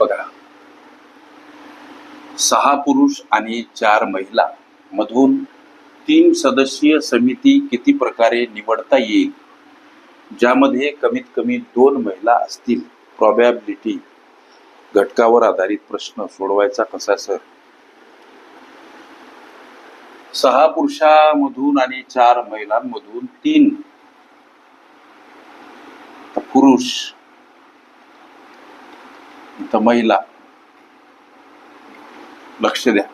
बघा. सहा पुरुष आणि चार महिला मधून तीन सदस्यीय समिती किती प्रकारे निवडता येईल? ज्यामध्ये कमीत कमी दोन महिला असतील. प्रॉबॅबिलिटी घटकावर आधारित प्रश्न सोडवायचा कसा सर? सहा पुरुषामधून आणि चार महिलांमधून तीन पुरुष तर महिला. लक्ष द्या.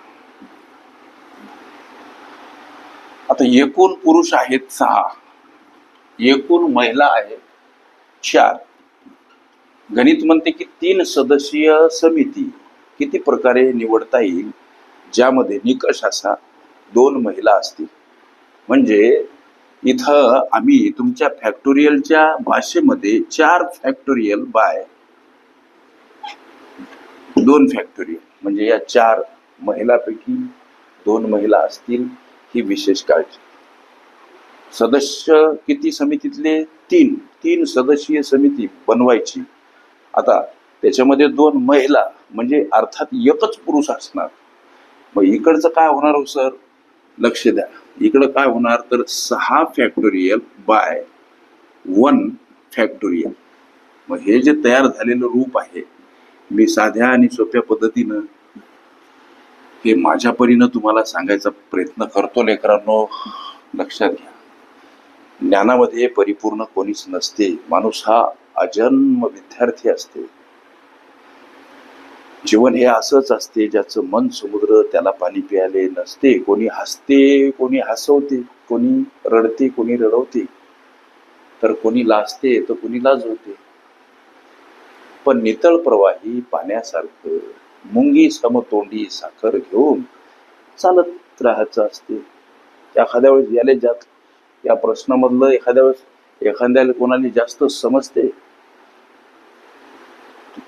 आता एकूण पुरुष आहेत सहा. एकूण महिला आहेत चार. गणित म्हणते की तीन सदस्यीय समिती किती प्रकारे निवडता येईल? ज्यामध्ये निकष असा दोन महिला असतील. म्हणजे इथं आम्ही तुमच्या फॅक्टोरियलच्या भाषेमध्ये चार फॅक्टोरियल बाय दोन फॅक्टरी म्हणजे या चार महिलापैकी दोन महिला असतील ही विशेष काळजी. सदस्य किती समितीतले? तीन. तीन सदस्यीय समिती बनवायची. आता त्याच्यामध्ये दोन महिला म्हणजे अर्थात एकच पुरुष असणार. मग इकडचं काय होणार हो सर? लक्ष द्या. इकडं काय होणार? तर सहा फॅक्टोरियल बाय वन फॅक्टोरियल मग हे जे तयार झालेलं रूप आहे मी साध्या आणि सोप्या पद्धतीनं हे माझ्या परीनं तुम्हाला सांगायचा प्रयत्न करतो लेकरांनो. लक्षात घ्या. ज्ञानामध्ये परिपूर्ण कोणीच नसते. माणूस हा अजन्म विद्यार्थी असते. जीवन हे असंच असते ज्याचं मन समुद्र त्याला पाणी प्यायले नसते. कोणी हसते कोणी हसवते कोणी रडते कोणी रडवते. तर कोणी लाजते तर कोणी लाजवते. पण नितळ प्रवाही पाण्यासारखं. मुंगी समतोंडी साखर घेऊन चालत राहायचं असते. एखाद्या वेळेस याले जात. या प्रश्नामधलं एखाद्या वेळेस एखाद्याला कोणाला जास्त समजते.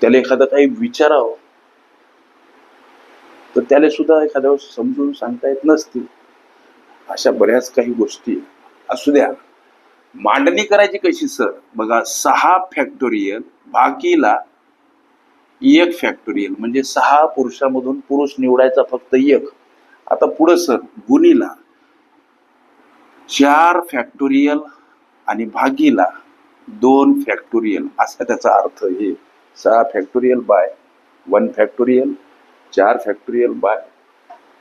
त्याला एखादं काही विचारावं. तर त्याला सुद्धा एखाद्या वेळेस समजून सांगता येत नसते. अशा बऱ्याच काही गोष्टी असू द्या. मांडणी करायची कशी सर? बघा सहा फॅक्टोरियल बाकीला एक फॅक्टोरियल म्हणजे सहा पुरुषामधून पुरुष निवडायचा फक्त एक. आता पुढं सर गुणीला. चार फॅक्टोरियल आणि भागीला दोन फॅक्टोरियल असा त्याचा अर्थ हे सहा फॅक्टोरियल बाय वन फॅक्टोरियल चार फॅक्टोरियल बाय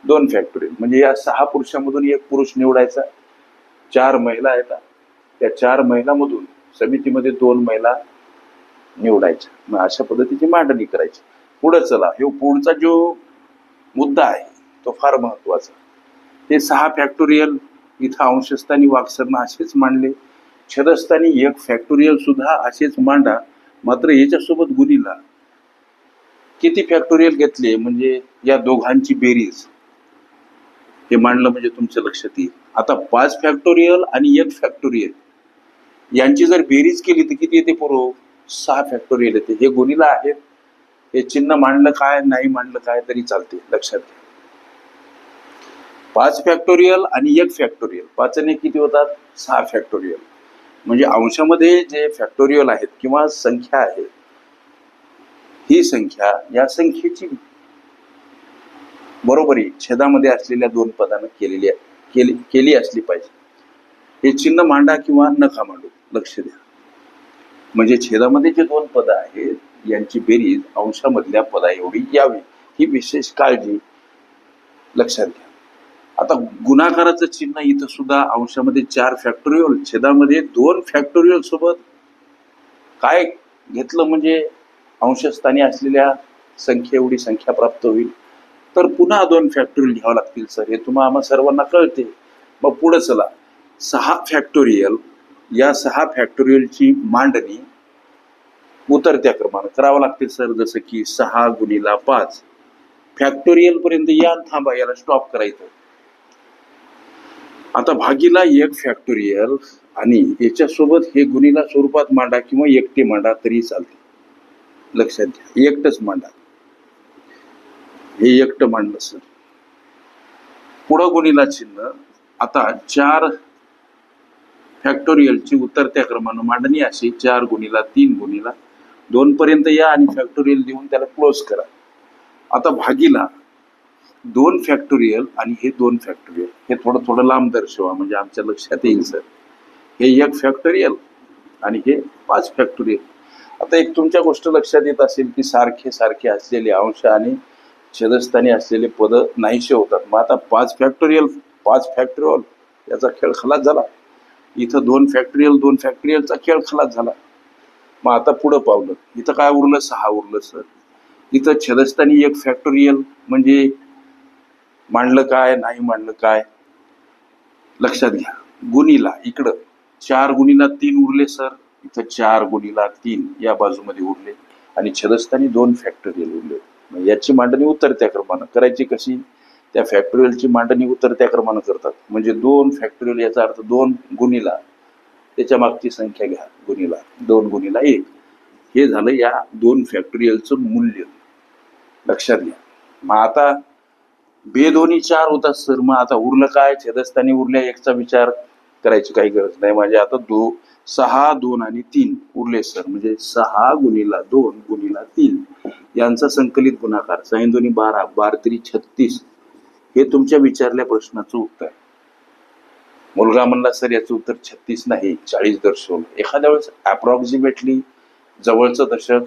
दोन फॅक्टोरियल म्हणजे या सहा पुरुषामधून एक पुरुष निवडायचा. चार महिला आहेत. त्या चार महिलामधून समितीमध्ये दोन महिला निवडायच्या मग अशा पद्धतीची मांडणी करायची. पुढं चला. हे पुढचा जो मुद्दा आहे तो फार महत्त्वाचा ते सहा फॅक्टोरियल इथं अंशस्थानी वाकसरनं असेच मांडले. छदस्थानी एक फॅक्टोरियल सुद्धा असेच मांडा. मात्र याच्यासोबत गुणीला. किती फॅक्टोरियल घेतले? म्हणजे या दोघांची बेरीज. हे मांडलं म्हणजे तुमच्या लक्षात येईल. आता पाच फॅक्टोरियल आणि एक फॅक्टोरियल यांची जर बेरीज केली तर किती येते पुरो? सहा फॅक्टोरियल येते हे गुणीला आहेत. हे चिन्ह मांडलं काय नाही मांडलं काय तरी चालते लक्षात घ्या. पाच फॅक्टोरियल आणि एक फॅक्टोरियल पाचने किती होतात? सहा फॅक्टोरियल म्हणजे अंशामध्ये जे फॅक्टोरियल आहेत किंवा संख्या आहे ही संख्या या संख्येची बरोबरी छेदामध्ये असलेल्या दोन पदानं केलेली केली केली असली पाहिजे. हे चिन्ह मांडा किंवा नका मांडू लक्ष द्या. म्हणजे छेदामध्ये जे दोन पद आहेत यांची बेरीज अंशामधल्या पदा एवढी यावी ही विशेष काळजी लक्षात घ्या. आता गुणाकाराचं चिन्ह इथं सुद्धा अंशामध्ये चार फॅक्टोरियल छेदामध्ये दोन फॅक्टोरियल सोबत काय घेतलं म्हणजे अंशस्थानी असलेल्या संख्या एवढी संख्या प्राप्त होईल? तर पुन्हा दोन फॅक्टोरियल घ्यावं लागतील सर. हे तुम्हाला आम्हा सर्वांना कळते. मग पुढे चला. सहा फॅक्टोरियल या सहा फॅक्टोरियलची मांडणी उतरत्या क्रमानं करावं लागतील सर. जसं की सहा गुणीला पाच. फॅक्टोरियल पर्यंत या थांबा याला स्टॉप करायचं आता भागीला एक फॅक्टोरियल आणि याच्यासोबत हे गुणीला स्वरूपात मांडा किंवा एकटे मांडा तरी चालते. लक्षात घ्या एकटच मांडा. हे एकटं मांडलं सर. पुढं गुणीला चिन्ह. आता चार फॅक्टोरियलची उतरत्या क्रमानं मांडणी अशी चार गुणीला तीन गुणीला दोन पर्यंत या आणि फॅक्टोरियल देऊन त्याला क्लोज करा. आता भागीला दोन फॅक्टोरियल आणि हे दोन फॅक्टोरियल हे थोडं थोडं लांब दर्शवा म्हणजे आमच्या लक्षात येईल सर. हे एक फॅक्टोरियल आणि हे पाच फॅक्टोरियल आता एक तुमच्या गोष्ट लक्षात येत असेल की सारखे सारखे असलेले अंश आणि छेदस्थानी असलेले पद नाहीसे होतात. मग आता पाच फॅक्टोरियल पाच फॅक्टोरियल याचा खेळ खलास झाला. इथं दोन फॅक्टरीयल दोन फॅक्टोरियलचा खेळ खलास झाला. मग आता पुढं पावलं. इथं काय उरलं? सहा उरलं सर. इथं छेदस्थानी एक फॅक्टोरियल म्हणजे मांडलं काय नाही मांडलं काय? लक्षात घ्या. गुणीला इकडं. चार गुणीला तीन उरले सर. इथं चार गुणीला तीन या बाजूमध्ये उरले. आणि छेदस्थानी दोन फॅक्टोरियल उरले. मग याची मांडणी उतरत्या क्रमानं करायची कशी? त्या फॅक्टोरियलची मांडणी उतरत्या क्रमानं करतात. म्हणजे दोन फॅक्टोरियल याचा अर्थ दोन गुणीला. त्याच्या मागची संख्या घ्या गुणीला. दोन गुणीला एक. हे झालं या दोन फॅक्टोरियलचं मूल्य. लक्षात घ्या. मग आता बेदोनी चार होता सर. मग आता उरलं काय? छेदस्थानी उरल्या एकचा विचार करायची काही गरज नाही. म्हणजे आता दो सहा दोन आणि तीन उरले सर. म्हणजे सहा गुणीला दोन गुणीला तीन. यांचा संकलित गुणाकार. साईन दोन्ही बारा बार तरी छत्तीस. हे तुमच्या विचारल्या प्रश्नाचं उत्तर. मुलगा म्हणला सर याचं उत्तर छत्तीस नाही चाळीस दर्शवलं एखाद्या वेळेस अप्रॉक्सिमेटली जवळचं दशक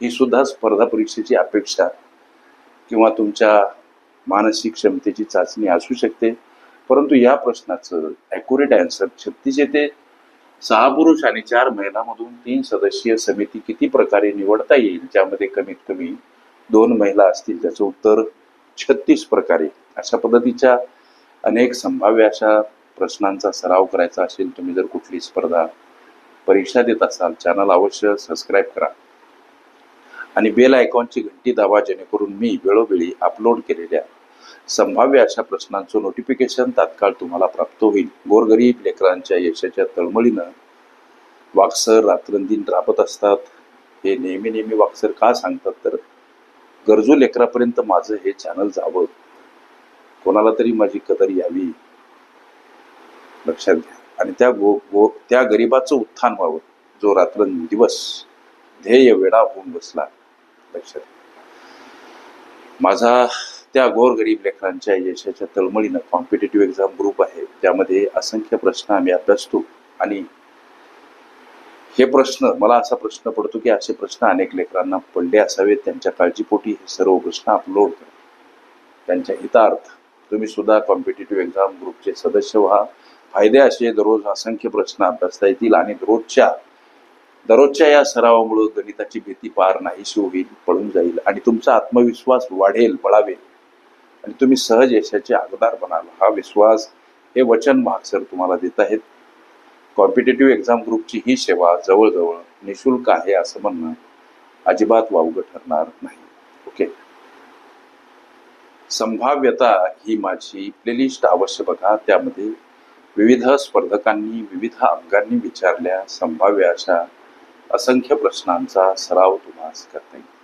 ही सुद्धा स्पर्धा परीक्षेची अपेक्षा किंवा तुमच्या मानसिक क्षमतेची चाचणी असू शकते. परंतु या प्रश्नाचं ॲक्युरेट आन्सर छत्तीस येते. सहा पुरुष आणि चार महिलांमधून तीन सदस्यीय समिती किती प्रकारे निवडता येईल ज्यामध्ये कमीत कमी दोन महिला असतील त्याचं उत्तर छत्तीस प्रकारे अशा पद्धतीच्या अनेक संभाव्य अशा प्रश्नांचा सराव करायचा असेल तुम्ही जर कुठली स्पर्धा परीक्षा देत असाल चॅनल अवश्य सबस्क्राईब करा. आणि बेल आयकॉनची घंटी दाबा जेणेकरून मी वेळोवेळी अपलोड केलेल्या संभाव्य अशा प्रश्नांचं नोटिफिकेशन तात्काळ तुम्हाला प्राप्त होईल. गोरगरीब लेकरांच्या यशाच्या तळमळीनं वाक्सर रात्रंदिन राबत असतात. हे नेहमी नेहमी वाक्सर का सांगतात? तर गरजू लेकरापर्यंत माझं हे चॅनल जावं. कोणाला तरी माझी कदर यावी. लक्षात घ्या. आणि त्या गो गो त्या गरिबाचं उत्थान व्हावं. जो रात्रंदिवस ध्येय वेळा होऊन बसला. लक्षात माझा त्या गोरगरीब लेकरांच्या यशाच्या तळमळीनं कॉम्पिटेटिव्ह एक्झाम ग्रुप आहे. त्यामध्ये असंख्य प्रश्न आम्ही अभ्यासतो आणि हे प्रश्न मला असा प्रश्न पडतो की असे प्रश्न अनेक लेकरांना पडले असावेत. त्यांच्या काळजीपोटी हे सर्व प्रश्न अपलोड करा त्यांच्या हितार्थ तुम्ही सुद्धा कॉम्पिटेटिव्ह एक्झाम ग्रुपचे सदस्य व्हा. फायदे असे दररोज असंख्य प्रश्न अभ्यासता येतील आणि दररोजच्या दररोजच्या या सरावामुळे गणिताची भीती पार नाहीशी होईल पळून जाईल आणि तुमचा आत्मविश्वास वाढेल बळावेल. आणि तुम्ही सहज यशाचे आगदार बनाल. हा विश्वास हे वचन सर तुम्हाला देत आहेत. कॉम्पिटेटिव्ह एक्झाम ग्रुपची ही सेवा जवळजवळ निशुल्क आहे असं म्हणणं अजिबात वावगं ठरणार नाही. ओके? संभाव्यता ही माझी प्लेलिस्ट अवश्य बघा. त्यामध्ये विविध स्पर्धकांनी विविध अंगांनी विचारल्या संभाव्य अशा असंख्य प्रश्नांचा सराव तुम्हाला करता येईल.